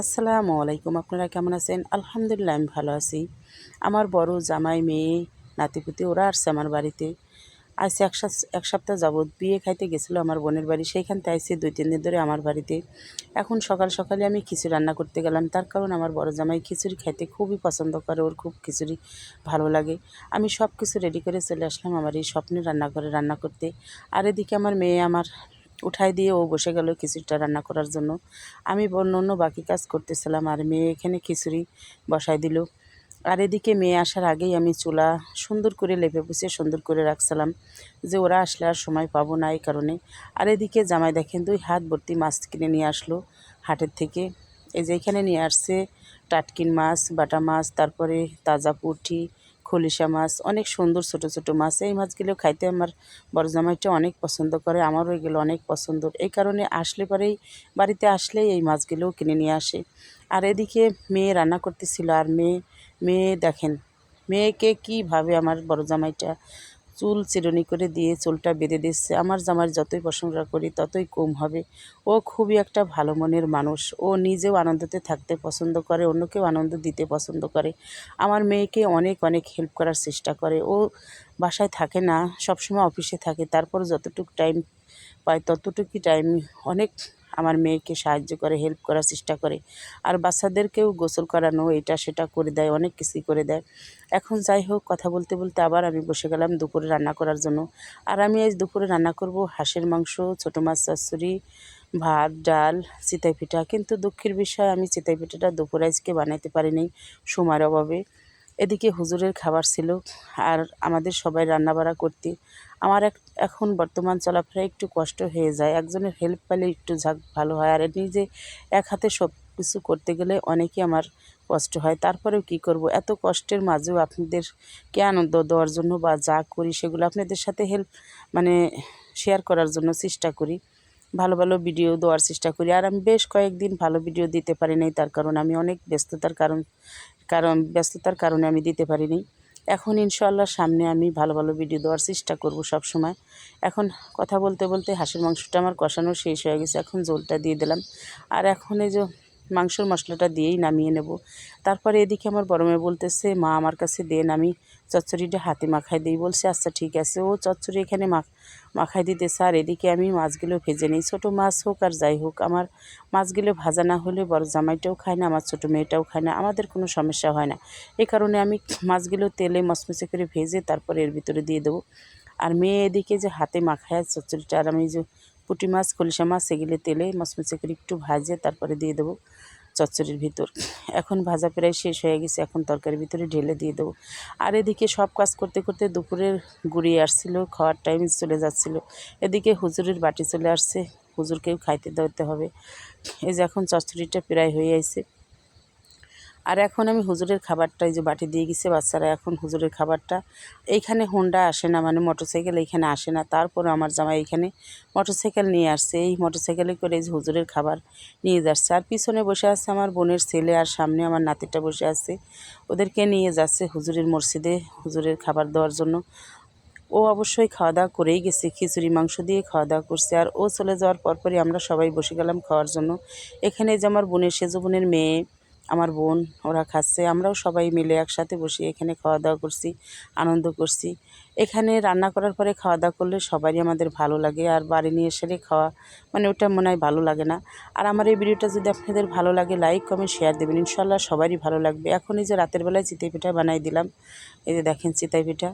আসসালামু আলাইকুম, আপনারা কেমন আছেন? আলহামদুলিল্লাহ, আমি ভালো আছি। আমার বড় জামাই, মেয়ে, নাতিপুতি, ওরা আসছে আমার বাড়িতে। আইসে এক এক সপ্তাহ যাবৎ বিয়ে খাইতে গেছিল আমার বোনের বাড়ি। সেইখান থেকে আইসে দুই, তিন দিন ধরে আমার বাড়িতে। এখন সকাল সকালে আমি খিচুড়ি রান্না করতে গেলাম। তার কারণ আমার বড় জামাই খিচুড়ি খাইতে খুবই পছন্দ করে। ওর খুব খিচুড়ি ভালো লাগে। আমি সব কিছু রেডি করে চলে আসলাম আমার এই স্বপ্নে রান্না করে রান্না করতে। আর এদিকে আমার মেয়ে, আমার উঠাই দিয়ে ও বসে গেল খিচুড়িটা রান্না করার জন্য। আমি অন্য বাকি কাজ করতেছিলাম আর মেয়ে এখানে খিচুড়ি বসাই দিল। আর এদিকে মেয়ে আসার আগেই আমি চুলা সুন্দর করে লেপে পুষে সুন্দর করে রাখছিলাম যে ওরা আসলে আর সময় পাবো না এই কারণে। আর এদিকে জামাই দেখেন দুই হাত ভর্তি মাছ কিনে নিয়ে আসলো হাটের থেকে। এই যে এখানে নিয়ে আসছে টাটকিন মাছ, বাটা মাছ, তারপরে তাজা পুঁটি খলিশা মাছ, অনেক সুন্দর ছোট ছোট মাছ। এই মাছগুলো খাইতে আমার বড় জামাইটা অনেক পছন্দ করে, আমারও এগুলো অনেক পছন্দ। এই কারণে আসলে পরেই বাড়িতে আসলেই এই মাছগুলোও কিনে নিয়ে আসে। আর এদিকে মেয়ে রান্না করতেছিল, আর মেয়ে মেয়ে দেখেন, মেয়েকে কীভাবে আমার বড় জামাইটা চুল চিরুনি করে দিয়ে চুলটা বেঁধে দিচ্ছে। আমার জামাইয়ের যতই প্রশংসা করি, ততই কম হবে। ও খুবই একটা ভালো মনের মানুষ। ও নিজেও আনন্দতে থাকতে পছন্দ করে, অন্যকেও আনন্দ দিতে পছন্দ করে। আমার মেয়েকে অনেক অনেক হেল্প করার চেষ্টা করে। ও বাসায় থাকে না, সবসময় অফিসে থাকে। তারপর যতটুকু টাইম পায়, ততটুকুই টাইম অনেক আমার মেয়েকে সাহায্য করে হেল্প করার চেষ্টা করে। আর বাচ্চাদেরকেও গোসল করানো, এটা সেটা করে দেয়, অনেক কিছুই করে দেয়। এখন যাই হোক, কথা বলতে বলতে আবার আমি বসে গেলাম দুপুরে রান্না করার জন্য। আর আমি আজ দুপুরে রান্না করব হাঁসের মাংস, ছোটো মাছ চচ্চড়ি ভাত, ডাল চিতাই পিঠা কিন্তু দুঃখের বিষয়, আমি চিতাই পিঠাটা দুপুরে আজকে বানাইতে পারিনি সময়ের অভাবে। এদিকে হুজুরের খাবার ছিল, আর আমাদের সবাই রান্নাবাড়া করতে আমার এখন বর্তমান চলাফেরা একটু কষ্ট হয়ে যায়। একজনের হেল্প পেলে একটু যাক ভালো হয়। আর নিজে এক হাতে সব কিছু করতে গেলে অনেকই আমার কষ্ট হয়। তারপরেও কি করব? এত কষ্টের মাঝেও আপনাদেরকে আনন্দ দেওয়ার জন্য বা যা করি সেগুলো আপনাদের সাথে হেল্প মানে শেয়ার করার জন্য চেষ্টা করি। ভালো ভালো ভিডিও দেওয়ার চেষ্টা করি। আর আমি বেশ কয়েকদিন ভালো ভিডিও দিতে পারি নাই। তার কারণ আমি অনেক ব্যস্ততার কারণ কারণ, ব্যস্ততার কারণে আমি দিতে পারিনি এখন ইনশাল্লাহ সামনে আমি ভালো ভালো ভিডিও দেওয়ার চেষ্টা করব সব সময় এখন কথা বলতে বলতে হাঁসের মাংসটা আমার কষানো শেষ হয়ে গেছে, এখন জোলটা দিয়ে দিলাম। আর এখন এই যে মাংসর মশলাটা দিয়েই নামিয়ে নেব। তারপরে এদিকে আমার বড় মেয়ে বলতেছে, মা, আমার কাছে দেন, আমি চচ্চড়িটা হাতে মাখাই দিই। বলছে আচ্ছা ঠিক আছে। ও চচ্চড়ি এখানে মাখ মাখাই দিতেছে। আর এদিকে আমি মাছগুলো ভেজে নিই। ছোটো মাছ হোক আর যাই হোক, আমার মাছগুলো ভাজা না হলে বড় জামাইটাও খায় না, আমার ছোটো মেয়েটাও খায় না, আমাদের কোনো সমস্যা হয় না। এ কারণে আমি মাছগুলো তেলে মচমচে করে ভেজে তারপরে এর ভিতরে দিয়ে দেবো। আর মেয়ে এদিকে যে হাতে মাখায় চচ্চড়িটা, আর আমি যে পুঁটি মাছ, খলিশা মাছ এগুলি তেলে মচমচে করে একটু ভাজে, তারপরে দিয়ে দেবো চচ্চড়ির ভিতর। এখন ভাজা প্রায় শেষ হয়ে গেছে, এখন তরকারির ভিতরে ঢেলে দিয়ে দেবো। আর এদিকে সব কাজ করতে করতে দুপুরের গুড়িয়ে আসছিল, খাওয়ার টাইম চলে যাচ্ছিল। এদিকে হুজুরের বাটি চলে আসছে, হুজুরকেও খাইতে দিতে হবে। এই যে এখন চচ্চড়িটা প্রায় হয়ে আইছে। আর এখন আমি হুজুরের খাবারটা এই যে বাটি দিয়ে গেছে, বাচ্চারা এখন হুজুরের খাবারটা। এইখানে হোন্ডা আসে না মানে মোটরসাইকেল এইখানে আসে না। তারপর আমার জামাই এইখানে মোটরসাইকেল নিয়ে আসছে। এই মোটরসাইকেলে করে এই যে হুজুরের খাবার নিয়ে যাচ্ছে। আর পিছনে বসে আছে আমার বোনের ছেলে আর সামনে আমার নাতিটা বসে আছে। ওদেরকে নিয়ে যাচ্ছে হুজুরের মসজিদে হুজুরের খাবার দেওয়ার জন্য। ও অবশ্যই খাওয়া দাওয়া করেই গেছে, খিচুড়ি, মাংস দিয়ে খাওয়া দাওয়া করছে। আর ও চলে যাওয়ার পরপরই আমরা সবাই বসে গেলাম খাওয়ার জন্য। এখানে যে আমার বোনের, সেজো বোনের মেয়ে আমার বোন, ওরা খাচ্ছে। আমরাও সবাই মিলে একসাথে বসে এখানে খাওয়া দাওয়া করছি, আনন্দ করছি। এখানে রান্না করার পরে খাওয়া দাওয়া করলে সবারই আমাদের ভালো লাগে। আর বাড়ি নিয়ে এসে খাওয়া মানে ওটা মনে হয় ভালো লাগে না। আর আমার এই ভিডিওটা যদি আপনাদের ভালো লাগে লাইক কমেন্ট শেয়ার দেবেন। ইনশাল্লাহ সবারই ভালো লাগবে। এখন এই যে রাতের বেলায় চিতাই পিঠা বানাই দিলাম, এই যে দেখেন চিতাই পিঠা।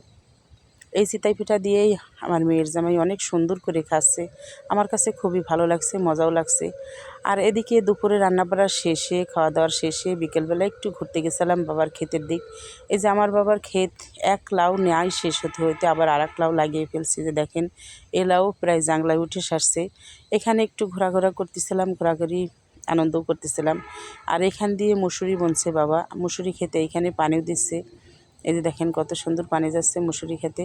এই চিতাই পিঠা দিয়েই আমার মেয়ের জামাই অনেক সুন্দর করে খাচ্ছে। আমার কাছে খুবই ভালো লাগছে, মজাও লাগছে। আর এদিকে দুপুরে রান্নাবাড়া শেষে, খাওয়া দাওয়ার শেষে বিকেলবেলা একটু ঘুরতে গেছিলাম বাবার ক্ষেতের দিক। এই যে আমার বাবার ক্ষেত, এক লাউ নেয় শেষ হতে হইতে আবার আর এক লাউ লাগিয়ে ফেলছে যে দেখেন, এ লাউ প্রায় জাংলায় উঠে সারছে। এখানে একটু ঘোরাঘোরা করতেছিলাম, ঘোরাঘুরি আনন্দও করতেছিলাম। আর এখান দিয়ে মুসুরি বনছে বাবা, মুসুরি খেতে এখানে পানিও দিচ্ছে। এই যে দেখেন কত সুন্দর পানি যাচ্ছে মুসুরি খেতে।